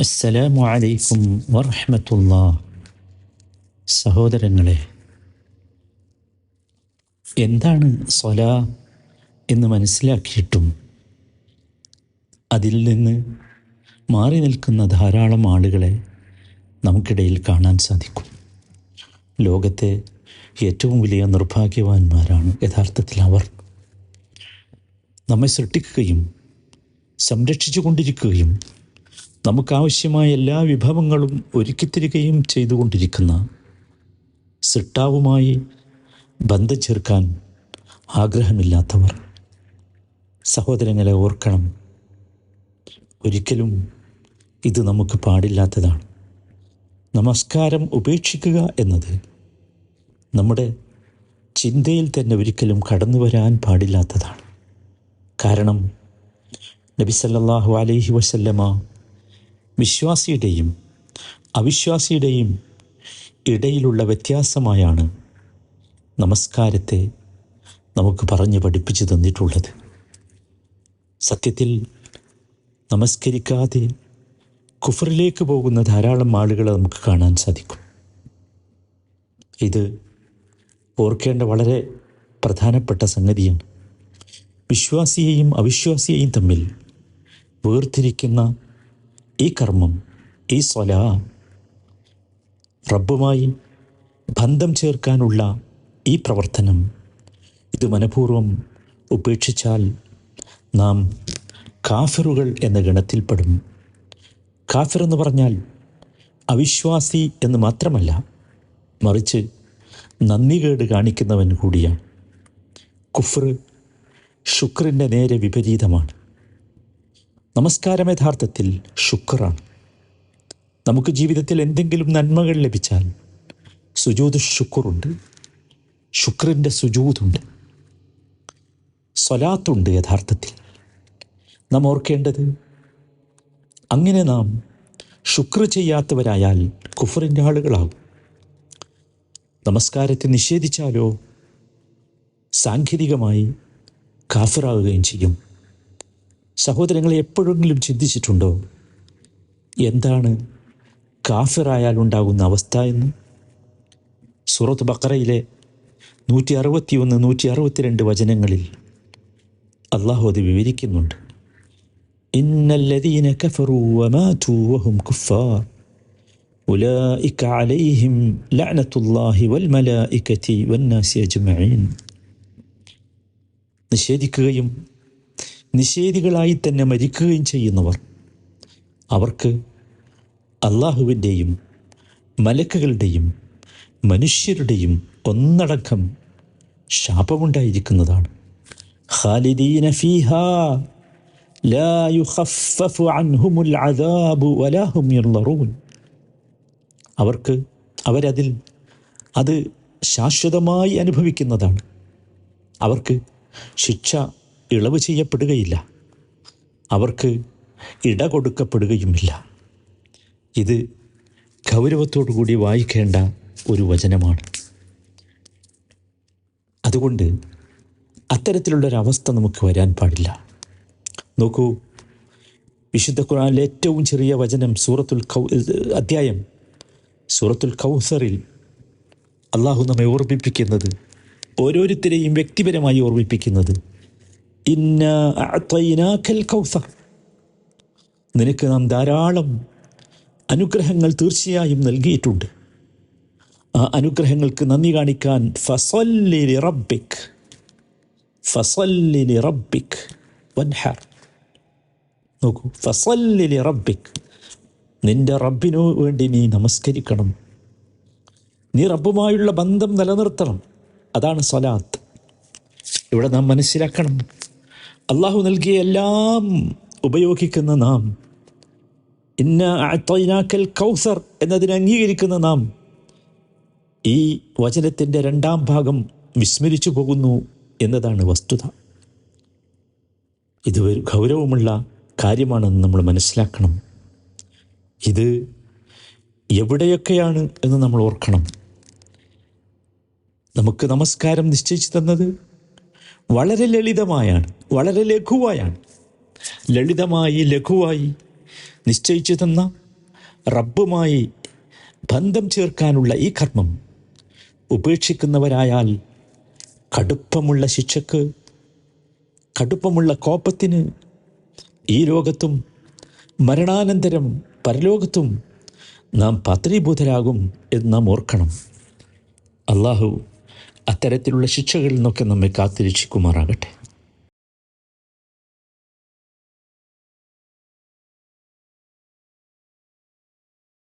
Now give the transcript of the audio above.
അസ്സലാമു അലൈക്കും വറഹമത്തുള്ള. സഹോദരങ്ങളെ എന്താണ് സ്വല എന്ന് മനസ്സിലാക്കിയിട്ടും അതിൽ നിന്ന് മാറി നിൽക്കുന്ന ധാരാളം ആളുകളെ നമുക്കിടയിൽ കാണാൻ സാധിക്കും. ലോകത്തെ ഏറ്റവും വലിയ നിർഭാഗ്യവാന്മാരാണ് യഥാർത്ഥത്തിൽ അവർ. നമ്മെ സൃഷ്ടിക്കുകയും സംരക്ഷിച്ചു കൊണ്ടിരിക്കുകയും നമുക്കാവശ്യമായ എല്ലാ വിഭവങ്ങളും ഒരുക്കിത്തരികയും ചെയ്തുകൊണ്ടിരിക്കുന്ന സിട്ടാവുമായി ബന്ധം ചേർക്കാൻ ആഗ്രഹമില്ലാത്തവർ സഹോദരങ്ങളെ ഓർക്കണം. ഒരിക്കലും ഇത് നമുക്ക് പാടില്ലാത്തതാണ്. നമസ്കാരം ഉപേക്ഷിക്കുക എന്നത് നമ്മുടെ ചിന്തയിൽ തന്നെ ഒരിക്കലും കടന്നു വരാൻ പാടില്ലാത്തതാണ്. കാരണം നബി സല്ലല്ലാഹു അലൈഹി വസല്ലമ വിശ്വാസിയുടെയും അവിശ്വാസിയുടെയും ഇടയിലുള്ള വ്യത്യാസമായാണ് നമസ്കാരത്തെ നമുക്ക് പറഞ്ഞു പഠിപ്പിച്ചു തന്നിട്ടുള്ളത്. സത്യത്തിൽ നമസ്കരിക്കാതെ കുഫറിലേക്ക് പോകുന്ന ധാരാളം ആളുകളെ നമുക്ക് കാണാൻ സാധിക്കും. ഇത് ഓർക്കേണ്ട വളരെ പ്രധാനപ്പെട്ട സംഗതിയാണ്. വിശ്വാസിയെയും അവിശ്വാസിയെയും തമ്മിൽ വേർതിരിക്കുന്ന ഈ കർമ്മം ഈ സ്വല റബ്ബുമായി ബന്ധം ചേർക്കാനുള്ള ഈ പ്രവർത്തനം ഇത് മനഃപൂർവം ഉപേക്ഷിച്ചാൽ നാം കാഫിറുകൾ എന്ന ഗണത്തിൽപ്പെടും. കാഫിർ എന്ന് പറഞ്ഞാൽ അവിശ്വാസി എന്ന് മാത്രമല്ല മറിച്ച് നന്ദികേട് കാണിക്കുന്നവൻ കൂടിയാണ്. കുഫ്ർ ശുക്രിന്റെ നേരെ വിപരീതമാണ്. നമസ്കാരം യഥാർത്ഥത്തിൽ ശുക്രാണ്. നമുക്ക് ജീവിതത്തിൽ എന്തെങ്കിലും നന്മകൾ ലഭിച്ചാൽ സുജൂത് ശുക്റുണ്ട് ശുക്രന്റെ സുജൂതുണ്ട് സ്വലാത്തുണ്ട് യഥാർത്ഥത്തിൽ. നാം ഓർക്കേണ്ടത് അങ്ങനെ നാം ശുക്ർ ചെയ്യാത്തവരായാൽ കുഫറിന്റെ ആളുകളാകും. നമസ്കാരത്തെ നിഷേധിച്ചാലോ സാങ്കേതികമായി കാഫിറാവുകയും ചെയ്യും. സഹോദരങ്ങളെ എപ്പോഴെങ്കിലും ചിന്തിച്ചിട്ടുണ്ടോ? എന്താണ് കാഫിറായാൽ ഉണ്ടാകുന്ന അവസ്ഥ എന്ന്? സൂറത്ത് ബക്കറയിലെ നൂറ്റി അറുപത്തി ഒന്ന് നൂറ്റി അറുപത്തിരണ്ട് വചനങ്ങളിൽ അള്ളാഹു അത് വിവരിക്കുന്നുണ്ട്. ഇന്നല്ലദീന കഫറു വമാതു വഹും കുഫാർ. ഉലൈക അലൈഹിം ലഅനത്തുല്ലാഹി വൽ മലായികതി വന്നാസി അജ്മഈൻ. നിഷേധിക്കുകയും നിഷേധികളായി തന്നെ മരിക്കുകയും ചെയ്യുന്നവർ. അവർക്ക് അള്ളാഹുവിന്റെയും മലക്കുകളുടെയും മനുഷ്യരുടെയും ഒന്നടക്കം ശാപമുണ്ടായിരിക്കുന്നതാണ്. ഖാലിദീന ലാ അൻഹുമുൽ അദാബു അവർക്ക് അവരതിൽ അത് ശാശ്വതമായി അനുഭവിക്കുന്നതാണ്. അവർക്ക് ശിക്ഷ ഇളവ് ചെയ്യപ്പെടുകയില്ല. അവർക്ക് ഇട കൊടുക്കപ്പെടുകയുമില്ല. ഇത് ഗൗരവത്തോടു കൂടി വായിക്കേണ്ട ഒരു വചനമാണ്. അതുകൊണ്ട് അത്തരത്തിലുള്ളൊരവസ്ഥ നമുക്ക് വരാൻ പാടില്ല. നോക്കൂ വിശുദ്ധ ഖുറാനിലെ ഏറ്റവും ചെറിയ വചനം സൂറത്തുൽ കൗ അധ്യായം സൂറത്തുൽ കൗസറിൽ അള്ളാഹു നമ്മെ ഓർമ്മിപ്പിക്കുന്നത് ഓരോരുത്തരെയും വ്യക്തിപരമായി ഓർമ്മിപ്പിക്കുന്നത് ഇന്ന നിനക്ക് നാം ധാരാളം അനുഗ്രഹങ്ങൾ തീർച്ചയായും നൽകിയിട്ടുണ്ട്. ആ അനുഗ്രഹങ്ങൾക്ക് നന്ദി കാണിക്കാൻ റബ്ബിക് റബ്ബിക് നോക്കൂ റബ്ബിക് നിന്റെ റബ്ബിനു വേണ്ടി നീ നമസ്കരിക്കണം. നീ റബ്ബുമായുള്ള ബന്ധം നിലനിർത്തണം. അതാണ് സ്വലാത്ത്. ഇവിടെ നാം മനസ്സിലാക്കണം. അള്ളാഹു നൽകിയ എല്ലാം ഉപയോഗിക്കുന്ന നാം. ഇന്ന അത്തൈനാക്കൽ കൗസർ എന്നതിനെ അംഗീകരിക്കുന്ന നാം. ഈ വചനത്തിന്റെ രണ്ടാം ഭാഗം വിസ്മരിച്ചു പോകുന്നു എന്നതാണ് വസ്തുത. ഇത് ഒരു ഗൗരവമുള്ള കാര്യമാണെന്ന് നമ്മൾ മനസ്സിലാക്കണം. ഇത് എവിടെയൊക്കെയാണ് എന്ന് നമ്മൾ ഓർക്കണം. നമുക്ക് നമസ്കാരം നിശ്ചയിച്ചു തന്നത് വളരെ ലളിതമായാണ്. വളരെ ലഘുവായാണ്. ലളിതമായി ലഘുവായി നിശ്ചയിച്ചു തന്ന റബ്ബുമായി ബന്ധം ചേർക്കാനുള്ള ഈ കർമ്മം ഉപേക്ഷിക്കുന്നവരായാൽ കടുപ്പമുള്ള ശിക്ഷക്ക് കടുപ്പമുള്ള കോപത്തിന് ഈ ലോകത്തും മരണാനന്തരം പരലോകത്തും നാം പത്രീഭൂതരാകും എന്ന് നാം ഓർക്കണം. അള്ളാഹു അത്തരത്തിലുള്ള ശിക്ഷകളിൽ നിന്നൊക്കെ നമ്മെ കാത്തിരക്ഷിക്കുമാറാകട്ടെ.